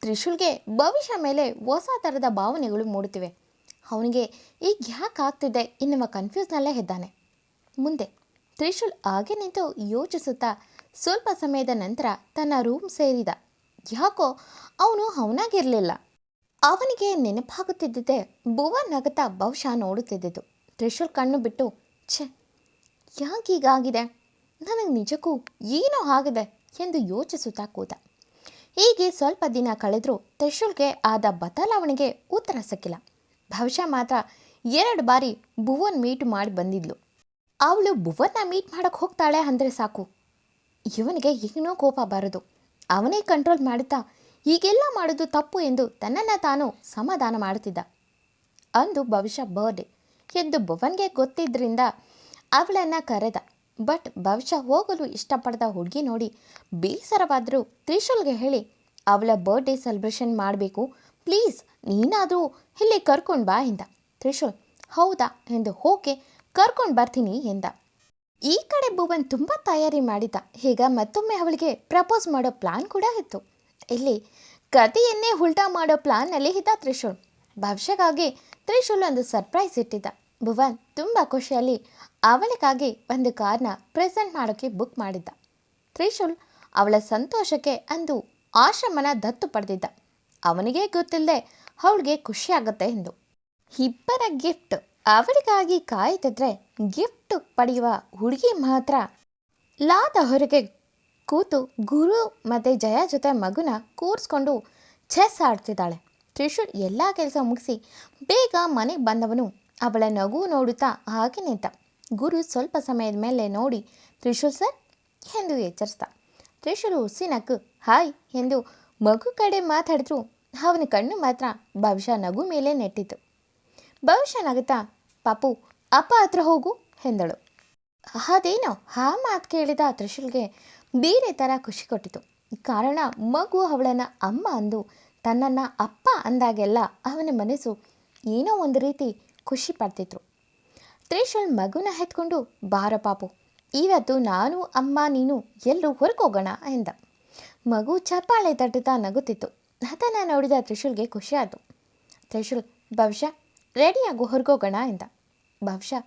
ತ್ರಿಶೂಲ್ಗೆ ಭವಿಷ್ಯ ಮೇಲೆ ಹೊಸ ಥರದ ಭಾವನೆಗಳು ಮೂಡುತ್ತಿವೆ. ಅವನಿಗೆ ಈಗ ಯಾಕೆ ಆಗ್ತಿದೆ ಎನ್ನುವ ಕನ್ಫ್ಯೂಸ್ನಲ್ಲೇ ಇದ್ದಾನೆ. ಮುಂದೆ, ತ್ರಿಶೂಲ್ ಹಾಗೆ ನಿಂತು ಯೋಚಿಸುತ್ತಾ, ಸ್ವಲ್ಪ ಸಮಯದ ನಂತರ ತನ್ನ ರೂಮ್ ಸೇರಿದ. ಯಾಕೋ, ಅವನು ಅವನಾಗಿರಲಿಲ್ಲ. ಅವನಿಗೆ ನೆನಪಾಗುತ್ತಿದ್ದಿದ್ದೆ ನಗತ ಬಹುಶಃ ನೋಡುತ್ತಿದ್ದಿದ್ದು. ತ್ರಿಶೂಲ್ ಕಣ್ಣು ಬಿಟ್ಟು, ಛೆ ಯಾಕೀಗಾಗಿದೆ ನನಗೆ ನಿಜಕ್ಕೂ ಏನೋ ಆಗಿದೆ ಎಂದು ಯೋಚಿಸುತ್ತಾ ಕೂತ ಹೀಗೆ ಸ್ವಲ್ಪ ದಿನ ಕಳೆದರೂ ತ್ರಿಶೂಲ್ಗೆ ಆದ ಬದಲಾವಣೆಗೆ ಉತ್ತರ ಸಿಕ್ಕಿಲ್ಲ. ಭವಿಷ್ಯ ಮಾತ್ರ ಎರಡು ಬಾರಿ ಭುವನ್ ಮೀಟ್ ಮಾಡಿ ಬಂದಿದ್ಲು. ಅವಳು ಭುವನ್ನ ಮೀಟ್ ಮಾಡೋಕ್ಕೆ ಹೋಗ್ತಾಳೆ ಅಂದರೆ ಸಾಕು. ಇವನಿಗೆ ಏನೂ ಕೋಪ ಬಾರದು. ಅವನೇ ಕಂಟ್ರೋಲ್ ಮಾಡುತ್ತಾ ಹೀಗೆಲ್ಲ ಮಾಡೋದು ತಪ್ಪು ಎಂದು ತನ್ನನ್ನು ತಾನು ಸಮಾಧಾನ ಮಾಡುತ್ತಿದ್ದ. ಅಂದು ಭವಿಷ್ಯ ಬರ್ಡೇ ಎಂದು ಭುವನ್ಗೆ ಗೊತ್ತಿದ್ದರಿಂದ ಅವಳನ್ನು ಕರೆದ. ಬಟ್ ಭವಿಷ್ಯ ಹೋಗಲು ಇಷ್ಟಪಡದ ಹುಡುಗಿ ನೋಡಿ ಬೇಸರವಾದರೂ ತ್ರಿಶೂಲ್ಗೆ ಹೇಳಿ, ಅವಳ ಬರ್ಡೇ ಸೆಲೆಬ್ರೇಷನ್ ಮಾಡಬೇಕು. ಪ್ಲೀಸ್ ನೀನಾದರೂ ಇಲ್ಲಿ ಕರ್ಕೊಂಡು ಬಾ ಎಂದ. ತ್ರಿಶೂಲ್, ಹೌದಾ? ಎಂದು ಓಕೆ, ಕರ್ಕೊಂಡು ಬರ್ತೀನಿ ಎಂದ. ಈ ಕಡೆ ಭುವನ್ ತುಂಬ ತಯಾರಿ ಮಾಡಿದ್ದ ಈಗ ಮತ್ತೊಮ್ಮೆ ಅವಳಿಗೆ ಪ್ರಪೋಸ್ ಮಾಡೋ ಪ್ಲಾನ್ ಕೂಡ ಇತ್ತು. ಇಲ್ಲಿ ಕಥೆಯನ್ನೇ ಉಲ್ಟಾ ಮಾಡೋ ಪ್ಲಾನ್ನಲ್ಲಿ ಇದ್ದ ತ್ರಿಶೂಲ್. ಭವಿಷ್ಯಕ್ಕಾಗಿ ತ್ರಿಶೂಲ್ ಒಂದು ಸರ್ಪ್ರೈಸ್ ಇಟ್ಟಿದ್ದ. ಭುವನ್ ತುಂಬ ಖುಷಿಯಲ್ಲಿ ಅವಳಿಗಾಗಿ ಒಂದು ಕಾರ್ನ ಪ್ರೆಸೆಂಟ್ ಮಾಡೋಕ್ಕೆ ಬುಕ್ ಮಾಡಿದ್ದ. ತ್ರಿಶೂಲ್ ಅವಳ ಸಂತೋಷಕ್ಕೆ ಅಂದು ಆಶ್ರಮನ ದತ್ತು ಪಡೆದಿದ್ದ. ಅವನಿಗೆ ಗೊತ್ತಿಲ್ಲದೆ ಅವಳಿಗೆ ಖುಷಿಯಾಗುತ್ತೆ ಎಂದು. ಇಬ್ಬರ ಗಿಫ್ಟ್ ಅವಳಿಗಾಗಿ ಕಾಯ್ತಿದ್ರೆ ಗಿಫ್ಟ್ ಪಡೆಯುವ ಹುಡುಗಿ ಮಾತ್ರ ಲಾದ ಹೊರಗೆ ಕೂತು ಗುರು ಮತ್ತು ಜಯ ಜೊತೆ ಮಗುನ ಕೂರಿಸ್ಕೊಂಡು ಚೆಸ್ ಆಡ್ತಿದ್ದಾಳೆ. ತ್ರಿಶೂಲ್ ಎಲ್ಲ ಕೆಲಸ ಮುಗಿಸಿ ಬೇಗ ಮನೆಗೆ ಬಂದವನು ಅವಳ ನಗು ನೋಡುತ್ತಾ ಹಾಗೆ ನಿಂತ. ಗುರು ಸ್ವಲ್ಪ ಸಮಯದ ಮೇಲೆ ನೋಡಿ ತ್ರಿಶೂಲ್ ಸರ್ ಎಂದು ಎಚ್ಚರಿಸ್ದ. ತ್ರಿಶೂಲ್ ಹುಸಿನಕ್ಕು ಹಾಯ್ ಎಂದು ಮಗು ಕಡೆ ಮಾತಾಡಿದ್ರು. ಅವನ ಕಣ್ಣು ಮಾತ್ರ ಭವಿಷ್ಯ ನಗು ಮೇಲೆ ನೆಟ್ಟಿತು ಭವಿಷ್ಯ ನಗುತ್ತಾ, ಪಾಪು, ಅಪ್ಪ ಹತ್ರ ಹೋಗು ಎಂದಳು. ಅದೇನೋ ಆ ಮಾತು ಕೇಳಿದ ತ್ರಿಶೂಲ್ಗೆ ಬೇರೆ ಥರ ಖುಷಿ ಕೊಟ್ಟಿತು. ಕಾರಣ ಮಗು ಅವಳನ್ನು ಅಮ್ಮ ಅಂದು, ತನ್ನನ್ನು ಅಪ್ಪ ಅಂದಾಗೆಲ್ಲ ಅವನ ಮನಸ್ಸು ಏನೋ ಒಂದು ರೀತಿ ಖುಷಿ ಪಡ್ತಿದ್ರು. ತ್ರಿಶೂಲ್ ಮಗುನ ಎತ್ಕೊಂಡು ಬಾರ ಪಾಪು, ಇವತ್ತು ನಾನು, ಅಮ್ಮ, ನೀನು ಎಲ್ಲರೂ ಹೊರಗೋಗೋಣ ಎಂದ. ಮಗು ಚಪ್ಪಾಳೆ ತಟ್ಟುತ್ತಾ ನಗುತ್ತಿತ್ತು. ಅದನ್ನು ನೋಡಿದ ತ್ರಿಶೂಲ್ಗೆ ಖುಷಿಯಾಯಿತು. ತ್ರಿಶೂಲ್ ಬಹುಶಃ ರೆಡಿಯಾಗು, ಹೊರಗೋಗೋಣ ಎಂದ. ಬಹುಶಃ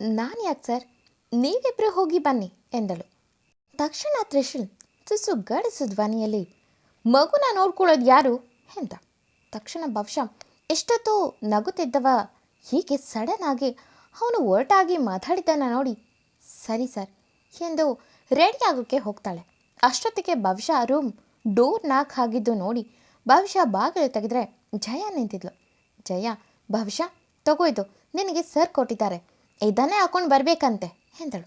ನಾನು ಯಾಕೆ ಸರ್? ನೀವಿಬ್ಬರು ಹೋಗಿ ಬನ್ನಿ ಎಂದಳು. ತಕ್ಷಣ ತ್ರಿಶೂಲ್ ತುಸು ಗಡಿಸು ಧ್ವನಿಯಲ್ಲಿ, ಮಗುನ ನೋಡ್ಕೊಳ್ಳೋದು ಯಾರು? ಎಂದ. ತಕ್ಷಣ ಬಹುಶಃ ಎಷ್ಟೊತ್ತು ನಗುತ್ತಿದ್ದವ, ಹೀಗೆ ಸಡನ್ ಆಗಿ ಅವನು ಒರಟಾಗಿ ಮಾತಾಡಿದ್ದನ್ನು ನೋಡಿ, ಸರಿ ಸರ್ ಎಂದು ರೆಡಿ ಆಗೋಕ್ಕೆ ಹೋಗ್ತಾಳೆ. ಅಷ್ಟೊತ್ತಿಗೆ ಭವಿಷ್ಯ ರೂಮ್ ಡೋರ್ ನಾಕ್ ಆಗಿದ್ದು ನೋಡಿ, ಭವಿಷ್ಯ ಬಾಗಿಲು ತೆಗೆದ್ರೆ ಜಯ ನಿಂತಿದ್ಲು. ಜಯ, ಭವಿಷ್ಯ ತಗೋಯ್ತು ನಿನಗೆ ಸರ್ ಕೊಟ್ಟಿದ್ದಾರೆ. ಇದನ್ನೇ ಹಾಕೊಂಡು ಬರಬೇಕಂತೆ ಎಂದಳು.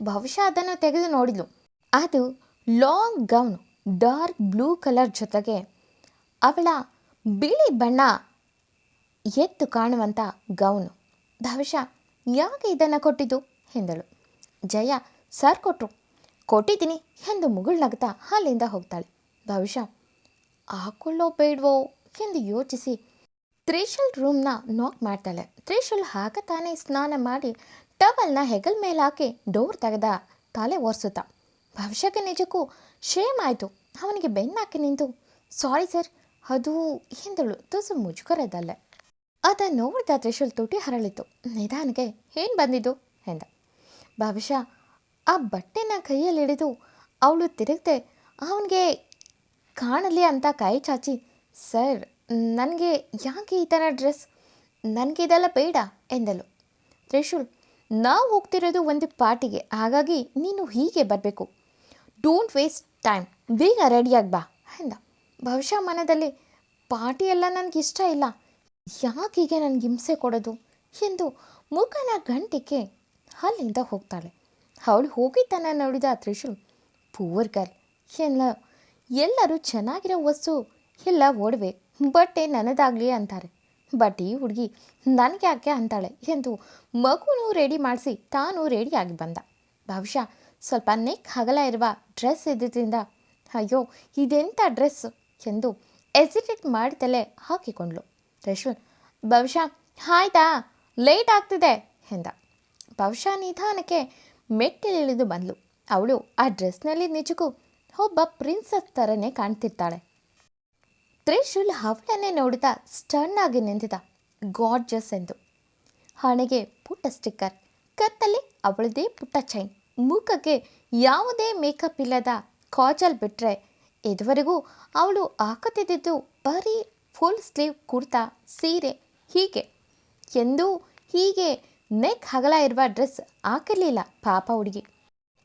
ಭವಿಷ್ಯ ಅದನ್ನು ತೆಗೆದು ನೋಡಿದ್ಲು. ಅದು long gown dark blue colour ಜೊತೆಗೆ ಅವಳ ಬಿಳಿ ಬಣ್ಣ ಎದ್ದು ಕಾಣುವಂಥ ಗೌನು ಭವಿಷ್ಯ ಯಾಕೆ ಇದನ್ನು ಕೊಟ್ಟಿದ್ದು? ಎಂದಳು. ಜಯ, ಸರ್ ಕೊಟ್ಟರು ಕೊಟ್ಟಿದ್ದೀನಿ ಎಂದು ಮುಗುಳ್ನಗ್ತಾ ಅಲ್ಲಿಂದ ಹೋಗ್ತಾಳೆ. ಭವಿಷ್ಯ, ಹಾಕೊಳ್ಳೋ ಬೇಡವೋ? ಎಂದು ಯೋಚಿಸಿ ತ್ರಿಶೂಲ್ ರೂಮ್ನ ನಾಕ್ ಮಾಡ್ತಾಳೆ. ತ್ರಿಶೂಲ್ ಆಗ ತಾನೇ ಸ್ನಾನ ಮಾಡಿ ಟವಲ್ನ ಹೆಗಲ್ ಮೇಲೆ ಹಾಕಿ ಡೋರ್ ತೆಗೆದ ತಲೆ ಒರೆಸುತ್ತಾ, ಭವಿಷ್ಯಕ್ಕೆ ನಿಜಕ್ಕೂ ಶೇಮ್ ಆಯಿತು. ಅವನಿಗೆ ಬೆನ್ನಾಕಿ ನಿಂತು ಸಾರಿ ಸರ್ ಅದು, ಎಂದಳು ತುಸು ಮುಜುಗರದಲ್ಲೇ. ಅದನ್ನು ನೋಡಿದ ತ್ರಿಶೂಲ್ ತುಟಿ ಹರಳಿತು. ನಿಧಾನಕ್ಕೆ, ಏನು ಬಂದಿದ್ದು? ಎಂದ. ಭವಿಷ್ಯ ಆ ಬಟ್ಟೆನ ಕೈಯಲ್ಲಿ ಹಿಡಿದು ಅವಳು ತಿರುಗದೆ, ಅವನಿಗೆ ಕಾಣಲಿ ಅಂತ ಕೈ ಚಾಚಿ, ಸರ್, ನನಗೆ ಯಾಕೆ ಈ ಥರ ಡ್ರೆಸ್? ನನಗೆ ಇದೆಲ್ಲ ಬೇಡ ಎಂದಳು. ತ್ರಿಶೂಲ್, ನಾವು ಹೋಗ್ತಿರೋದು ಒಂದು ಪಾರ್ಟಿಗೆ, ಹಾಗಾಗಿ ನೀನು ಹೀಗೆ ಬರಬೇಕು. ಡೋಂಟ್ ವೇಸ್ಟ್ ಟೈಮ್, ಬೇಗ ರೆಡಿಯಾಗಿ ಬಾ ಎಂದ. ಭವಿಷ್ಯ ಮನದಲ್ಲಿ ಪಾರ್ಟಿ ಎಲ್ಲ ನನಗಿಷ್ಟ ಇಲ್ಲ. ಯಾಕೀಗೆ ನನಗೆ ಹಿಂಸೆ ಕೊಡೋದು? ಎಂದು ಮುಖನ ಗಂಟಿಗೆ ಅಲ್ಲಿಂದ ಹೋಗ್ತಾಳೆ. ಅವಳು ಹೋಗಿದ್ದನ್ನು ನೋಡಿದ ತ್ರಿಶೂಲ್, ಪೂವರ್ ಗರ್ಲ್, ಎಲ್ಲ, ಎಲ್ಲರೂ ಚೆನ್ನಾಗಿರೋ ವಸ್ತು, ಎಲ್ಲ ಒಡವೆ ಬಟ್ಟೆ ನನ್ನದಾಗಲಿ ಅಂತಾರೆ. ಬಟ್ ಈ ಹುಡುಗಿ ನನಗೆ ಯಾಕೆ ಅಂತಾಳೆ? ಎಂದು ಮಗುನು ರೆಡಿ ಮಾಡಿಸಿ ತಾನು ರೆಡಿಯಾಗಿ ಬಂದ. ಬಹುಶಃ ಸ್ವಲ್ಪ ನೆಕ್ ಹಗಲ ಇರುವ ಡ್ರೆಸ್ ಇದ್ದಿದ್ದರಿಂದ ಅಯ್ಯೋ ಇದೆಂಥ ಡ್ರೆಸ್ ಎಂದು ಎಸಿಟೇಟ್ ಮಾಡ್ತಲೇ ಹಾಕಿಕೊಂಡ್ಳು. ತ್ರಿಶೂಲ್ ಬಹುಶಃ, ಆಯ್ತಾ, ಲೇಟ್ ಆಗ್ತಿದೆ ಎಂದ. ಬಹುಶಃ ನಿಧಾನಕ್ಕೆ ಮೆಟ್ಟಿಲಿಳಿದು ಬಂದಳು ಅವಳು ಆ ಡ್ರೆಸ್ನಲ್ಲಿ ನಿಜಕ್ಕೂ ಒಬ್ಬ ಪ್ರಿನ್ಸಸ್ ಥರನೇ ಕಾಣ್ತಿರ್ತಾಳೆ. ತ್ರಿಶೂಲ್ ಅವಳನ್ನೇ ನೋಡುತ್ತಾ ಸ್ಟರ್ನ್ ಆಗಿ ನಿಂತಿದ್ದ. ಗಾಡ್ಜಸ್ ಎಂದು. ಹಣೆಗೆ ಪುಟ್ಟ ಸ್ಟಿಕ್ಕರ್ ಕತ್ತಲ್ಲಿ ಅವಳದೇ ಪುಟ್ಟ ಚೈನ್. ಮೂಕಕ್ಕೆ ಯಾವುದೇ ಮೇಕಪ್ ಇಲ್ಲದ ಕಾಜಲ್ ಬಿಟ್ಟರೆ ಇದುವರೆಗೂ ಅವಳು ಹಾಕುತ್ತಿದ್ದು ಬರೀ ಫುಲ್ ಸ್ಲೀವ್ ಕುರ್ತಾ, ಸೀರೆ, ಹೀಗೆ. ಎಂದೂ ಹೀಗೆ ನೆಕ್ ಹಗಲ ಇರುವ ಡ್ರೆಸ್ ಹಾಕಿರಲಿಲ್ಲ ಪಾಪ ಹುಡುಗಿ.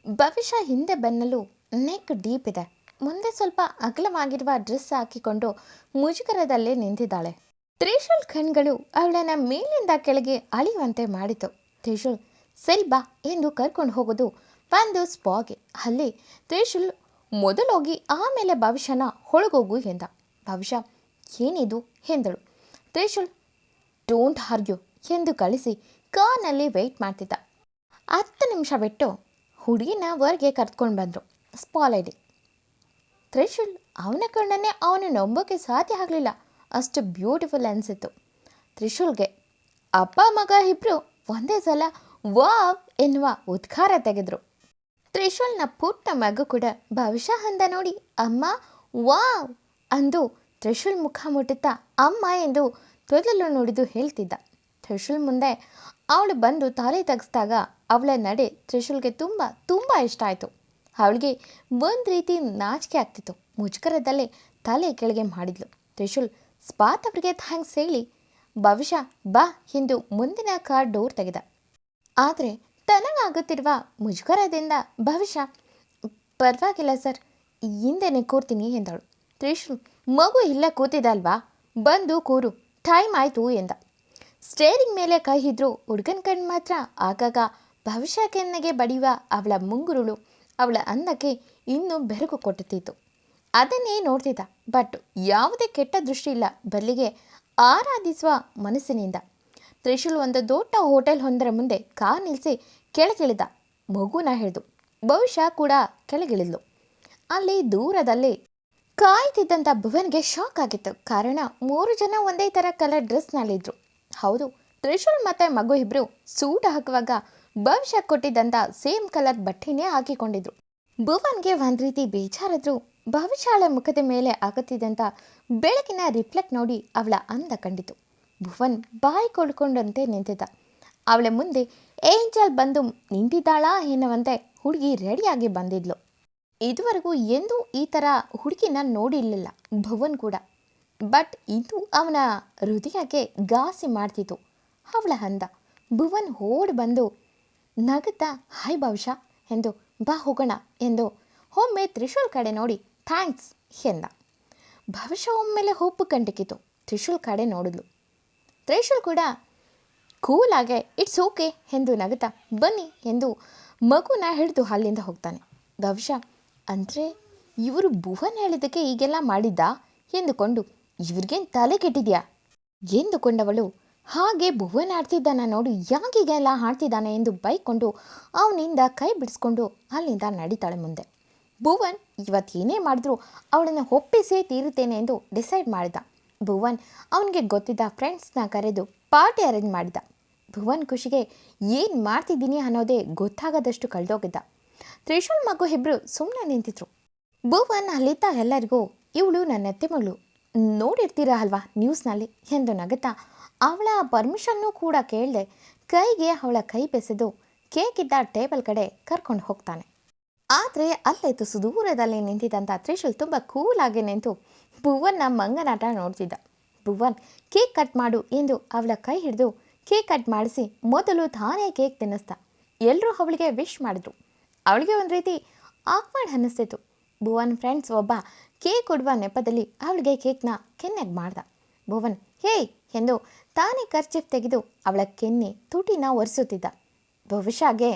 ಭವಿಷ್ಯ ಹಿಂದೆ ಬೆನ್ನಲು ನೆಕ್ ಡೀಪ್ ಇದೆ. ಮುಂದೆ ಸ್ವಲ್ಪ ಅಗಲವಾಗಿರುವ ಡ್ರೆಸ್ ಹಾಕಿಕೊಂಡು ಮುಜುಗರದಲ್ಲೇ ನಿಂತಿದ್ದಾಳೆ. ತ್ರಿಶೂಲ್ ಕಣ್ಗಳು ಅವಳನ್ನ ಮೇಲಿಂದ ಕೆಳಗೆ ಅಳಿಯುವಂತೆ ಮಾಡಿತು. ತ್ರಿಶೂಲ್, ಸರಿ ಬಾ ಎಂದು ಕರ್ಕೊಂಡು ಹೋಗೋದು ಒಂದು ಸ್ಪಾಗೆ. ಅಲ್ಲಿ ತ್ರಿಶೂಲ್ ಮೊದಲೋಗಿ ಆಮೇಲೆ ಭವಿಷ್ಯನ ಹೊಳಗೋಗು ಎಂದ. ಭವಿಷ್ಯ ಏನಿದು? ಎಂದಳು. ತ್ರಿಶೂಲ್ ಡೋಂಟ್ ಹರ್ಗ್ಯೂ ಎಂದು ಕಳಿಸಿ ಕಾರ್ನಲ್ಲಿ ವೆಯ್ಟ್ ಮಾಡ್ತಿದ್ದ. ಹತ್ತು ನಿಮಿಷ ಬಿಟ್ಟು ಹುಡುಗಿನ ಹೊರಗೆ ಕರ್ತ್ಕೊಂಡು ಬಂದರು. ಸ್ಪಾಲೈಡಿ ತ್ರಿಶುಲ್, ಅವನ ಕಣ್ಣನ್ನೇ ಅವನು ನಂಬೋಕೆ ಸಾಧ್ಯ ಆಗಲಿಲ್ಲ. ಅಷ್ಟು ಬ್ಯೂಟಿಫುಲ್ ಅನಿಸಿತ್ತು. ತ್ರಿಶುಲ್ಗೆ, ಅಪ್ಪ, ಮಗ ಇಬ್ಬರು ಒಂದೇ ಸಲ ವಾವ್ ಎನ್ನುವ ಉದ್ಗಾರ ತೆಗೆದ್ರು. ತ್ರಿಶೂಲ್ನ ಪುಟ್ಟ ಮಗು ಕೂಡ ಭವಿಷ್ಯ ಅಂದ ನೋಡಿ, ಅಮ್ಮ, ವಾವ್ ಅಂದು ತ್ರಿಶೂಲ್ ಮುಖ ಮುಟ್ಟುತ್ತಾ ಅಮ್ಮ ಎಂದು ತೊದಲು ನೋಡಿದು ಹೇಳ್ತಿದ್ದ. ತ್ರಿಶೂಲ್ ಮುಂದೆ ಅವಳು ಬಂದು ತಲೆ ತೆಗೆಸಿದಾಗ ಅವಳ ನಡೆ ತ್ರಿಶೂಲ್ಗೆ ತುಂಬ ತುಂಬ ಇಷ್ಟ ಆಯಿತು. ಅವಳಿಗೆ ಒಂದು ರೀತಿ ನಾಚಿಕೆ ಆಗ್ತಿತ್ತು. ಮುಜುಗರದಲ್ಲೇ ತಲೆ ಕೆಳಗೆ ಮಾಡಿದ್ಲು. ತ್ರಿಶೂಲ್ ಸ್ಪಾತ್ ಅವರಿಗೆ ಥ್ಯಾಂಕ್ಸ್ ಹೇಳಿ ಭವಿಷ್ಯ ಬಾ ಎಂದು ಮುಂದಿನ ಕಾರ್ ಡೋರ್ ತೆಗೆದ. ಆದರೆ ತನಗಾಗುತ್ತಿರುವ ಮುಜುಗರದಿಂದ ಭವಿಷ್ಯ, ಪರವಾಗಿಲ್ಲ ಸರ್, ಹಿಂದೆನೆ ಕೂರ್ತೀನಿ ಎಂದಳು. ತ್ರಿಶೂಲ್ ಮಗು ಇಲ್ಲ ಕೂತಿದಲ್ವಾ ಬಂದು ಕೂರು. ಟೈಮ್ ಆಯಿತು ಎಂದ. ಸ್ಟೇರಿಂಗ್ ಮೇಲೆ ಕೈ ಇದ್ರು ಹುಡುಗನ ಕಣ್ಣು ಮಾತ್ರ ಆಗಾಗ ಭವಿಷ್ಯ ಕೆನ್ನೆಗೆ ಬಡಿಯುವ ಅವಳ ಮುಂಗುರುಳು ಅವಳ ಅನ್ನಕ್ಕೆ ಇನ್ನೂ ಬೆರಗು ಕೊಟ್ಟುತ್ತಿತ್ತು ಅದನ್ನೇ ನೋಡ್ತಿದ್ದ. ಬಟ್ ಯಾವುದೇ ಕೆಟ್ಟ ದೃಷ್ಟಿ ಇಲ್ಲ. ಬಲ್ಲಿಗೆ ಆರಾಧಿಸುವ ಮನಸ್ಸಿನಿಂದ. ತ್ರಿಶೂಲ್ ಒಂದು ದೊಡ್ಡ ಹೋಟೆಲ್ ಹೊಂದರ ಮುಂದೆ ಕಾರ್ ನಿಲ್ಲಿಸಿ ಕೆಳಗಿಳಿದ. ಮಗುನ ಹಿಡಿದು. ಬಹುಶಃ ಕೂಡ ಕೆಳಗಿಳಿದ್ಲು. ಅಲ್ಲಿ ದೂರದಲ್ಲಿ ಕಾಯ್ತಿದ್ದಂಥ ಭುವನ್ಗೆ ಶಾಕ್ ಆಗಿತ್ತು. ಕಾರಣ ಮೂರು ಜನ ಒಂದೇ ಥರ ಕಲರ್ ಡ್ರೆಸ್ನಲ್ಲಿದ್ದರು ಹೌದು, ತ್ರಿಶೂಲ್ ಮತ್ತು ಮಗು ಇಬ್ಬರು ಸೂಟ್ ಹಾಕುವಾಗ ಭವಿಷ್ಯ ಕೊಟ್ಟಿದ್ದಂಥ ಸೇಮ್ ಕಲರ್ ಬಟ್ಟೆನೇ ಹಾಕಿಕೊಂಡಿದ್ರು. ಭುವನ್ಗೆ ಒಂದು ರೀತಿ ಬೇಜಾರಾದ್ರು ಭವಿಷ್ಯಳ ಮುಖದ ಮೇಲೆ ಆಗುತ್ತಿದ್ದಂಥ ಬೆಳಕಿನ ರಿಫ್ಲೆಕ್ಟ್ ನೋಡಿ ಅವಳ ಅಂದ ಕಂಡಿತು. ಭುವನ್ ಬಾಯಿ ಕೊಡ್ಕೊಂಡಂತೆ ನಿಂತಿದ್ದ. ಅವಳ ಮುಂದೆ ಏಂಜಲ್ ಬಂದು ನಿಂತಿದ್ದಾಳಾ ಎನ್ನುವಂತೆ ಹುಡುಗಿ ರೆಡಿಯಾಗಿ ಬಂದಿದ್ಲು. ಇದುವರೆಗೂ ಎಂದೂ ಈ ಥರ ಹುಡುಗಿನ ನೋಡಿರಲಿಲ್ಲ, ಭುವನ್ ಕೂಡ. ಬಟ್ ಇದು ಅವನ ಹೃದಯಕ್ಕೆ ಘಾಸಿ ಮಾಡ್ತಿತ್ತು ಅವಳ ಅಂದ ಭುವನ್ ಓಡಿ ಬಂದು, ನಗುತ್ತಾ, ಹಾಯ್ ಭವಿಷ್ಯ ಎಂದು, ಬಾ ಹೋಗೋಣ ಎಂದು ಒಮ್ಮೆ ತ್ರಿಶೂಲ್ ಕಡೆ ನೋಡಿ, ಥ್ಯಾಂಕ್ಸ್ ಎಂದ. ಭವಿಷ್ಯ ಒಮ್ಮೆಲೆ ಹೋಪು ಕಂಟಿಕಿತು ತ್ರಿಶೂಲ್ ಕಡೆ ನೋಡಿದ್ಲು. ತ್ರಿಶೂಲ್ ಕೂಡ ಕೂಲಾಗೆ ಇಟ್ಸ್ ಓಕೆ ಎಂದು ನಗುತ್ತಾ, ಬನ್ನಿ ಎಂದು ಮಗುನ ಹಿಡಿದು ಅಲ್ಲಿಂದ ಹೋಗ್ತಾನೆ. ಭವಿಷ್ಯ ಅಂದರೆ ಇವರು ಭುವನ್ ಹೇಳಿದ್ದಕ್ಕೆ ಹೀಗೆಲ್ಲ ಮಾಡಿದ್ದ? ಎಂದುಕೊಂಡು, ಇವ್ರಿಗೇನು ತಲೆ ಕೆಟ್ಟಿದ್ಯಾ? ಎಂದುಕೊಂಡವಳು, ಹಾಗೆ ಭುವನ್ ಆಡ್ತಿದ್ದಾನ ನೋಡು ಯಾಕೀಗೆಲ್ಲ ಆಡ್ತಿದ್ದಾನೆ? ಎಂದು ಬೈಕೊಂಡು ಅವನಿಂದ ಕೈ ಬಿಡಿಸ್ಕೊಂಡು ಅಲ್ಲಿಂದ ನಡೀತಾಳೆ ಮುಂದೆ. ಭುವನ್ ಇವತ್ತೇನೇ ಮಾಡಿದ್ರು ಅವಳನ್ನು ಒಪ್ಪಿಸೇ ತೀರುತ್ತೇನೆ ಎಂದು ಡಿಸೈಡ್ ಮಾಡಿದ. ಭುವನ್ ಅವನಿಗೆ ಗೊತ್ತಿದ್ದ ಫ್ರೆಂಡ್ಸ್ನ ಕರೆದು ಪಾರ್ಟಿ ಅರೇಂಜ್ ಮಾಡಿದ. ಭುವನ್ ಖುಷಿಗೆ, ಏನು ಮಾಡ್ತಿದ್ದೀನಿ ಅನ್ನೋದೇ ಗೊತ್ತಾಗದಷ್ಟು ಕಳೆದೋಗಿದ್ದ. ತ್ರಿಶೂಲ್ ಮಗು ಇಬ್ಬರು ಸುಮ್ಮನೆ ನಿಂತಿದ್ರು. ಭುವನ್ ಅಲ್ಲಿದ್ದ ಎಲ್ಲರಿಗೂ, ಇವಳು ನನ್ನ ಅತ್ತೆ ಮಗಳು ನೋಡಿರ್ತೀರ ಅಲ್ವಾ ನ್ಯೂಸ್ನಲ್ಲಿ? ಎಂದು ನಗುತ್ತಾ, ಅವಳ ಪರ್ಮಿಷನ್ನೂ ಕೂಡ ಕೇಳದೆ ಕೈಗೆ ಅವಳ ಕೈ ಬೆಸೆದು ಕೇಕ್ ಇದ್ದ ಟೇಬಲ್ ಕಡೆ ಕರ್ಕೊಂಡು ಹೋಗ್ತಾನೆ. ಆದರೆ ಅಲ್ಲೇ ತುಸು ದೂರದಲ್ಲಿ ನಿಂತಿದ್ದಂಥ ತ್ರಿಶೂಲ್ ತುಂಬ ಕೂಲಾಗಿ ನಿಂತು ಭುವನ್ನ ಮಂಗನಾಟ ನೋಡ್ತಿದ್ದ. ಭುವನ್, ಕೇಕ್ ಕಟ್ ಮಾಡು ಎಂದು ಅವಳ ಕೈ ಹಿಡಿದು ಕೇಕ್ ಕಟ್ ಮಾಡಿಸಿ ಮೊದಲು ತಾನೇ ಕೇಕ್ ತಿನ್ನಿಸ್ತ ಎಲ್ಲರೂ ಅವಳಿಗೆ ವಿಶ್ ಮಾಡಿದ್ರು. ಅವಳಿಗೆ ಒಂದು ರೀತಿ ಆಕ್ವರ್ಡ್ ಅನ್ನಿಸ್ತಿತ್ತು. ಭುವನ್ ಫ್ರೆಂಡ್ಸ್ ಒಬ್ಬ ಕೇಕ್ ಕೊಡುವ ನೆಪದಲ್ಲಿ ಅವಳಿಗೆ ಕೇಕ್ನ ಕೆನ್ನೆಗೆ ಮಾಡ್ದ. ಭುವನ್, ಹೇ! ಎಂದು ತಾನೇ ಖರ್ಚಿಫ್ ತೆಗೆದು ಅವಳ ಕೆನ್ನೆ ತುಟಿನ ಒರೆಸುತ್ತಿದ್ದ. ಭವಿಷ್ಯಗೆ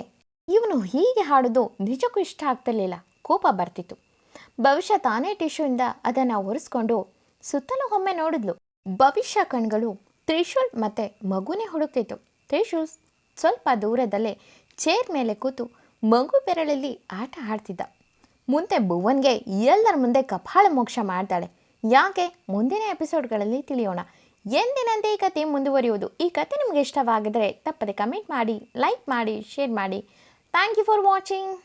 ಇವನು ಹೀಗೆ ಹಾಡೋದು ನಿಜಕ್ಕೂ ಇಷ್ಟ ಆಗ್ತಿರ್ಲಿಲ್ಲ. ಕೋಪ ಬರ್ತಿತ್ತು. ಭವಿಷ್ಯ ತಾನೇ ಟಿಶ್ಯೂಯಿಂದ ಅದನ್ನು ಒರೆಸ್ಕೊಂಡು ಸುತ್ತಲೂ ಒಮ್ಮೆ ನೋಡಿದ್ಲು. ಭವಿಷ್ಯ ಕಣ್ಗಳು ತ್ರಿಶೂಲ್ ಮತ್ತೆ ಮಗುನೇ ಹುಡುಕ್ತಿತ್ತು. ತ್ರಿಶೂಲ್ ಸ್ವಲ್ಪ ದೂರದಲ್ಲೇ ಚೇರ್ ಮೇಲೆ ಕೂತು ಮಗು ಬೆರಳಲ್ಲಿ ಆಟ ಆಡ್ತಿದ್ದ. ಮುಂದೆ ಭುವನ್ಗೆ ಎಲ್ಲರ ಮುಂದೆ ಕಪಾಳ ಮೋಕ್ಷ ಮಾಡ್ತಾಳೆ. ಯಾಕೆ? ಮುಂದಿನ ಎಪಿಸೋಡ್ಗಳಲ್ಲಿ ತಿಳಿಯೋಣ. ಎಂದಿನಂತೆ ಈ ಕತೆ ಮುಂದುವರಿಯುವುದು. ಈ ಕತೆ ನಿಮಗೆ ಇಷ್ಟವಾಗಿದ್ರೆ ತಪ್ಪದೆ ಕಮೆಂಟ್ ಮಾಡಿ, ಲೈಕ್ ಮಾಡಿ, ಶೇರ್ ಮಾಡಿ. Thank you for watching.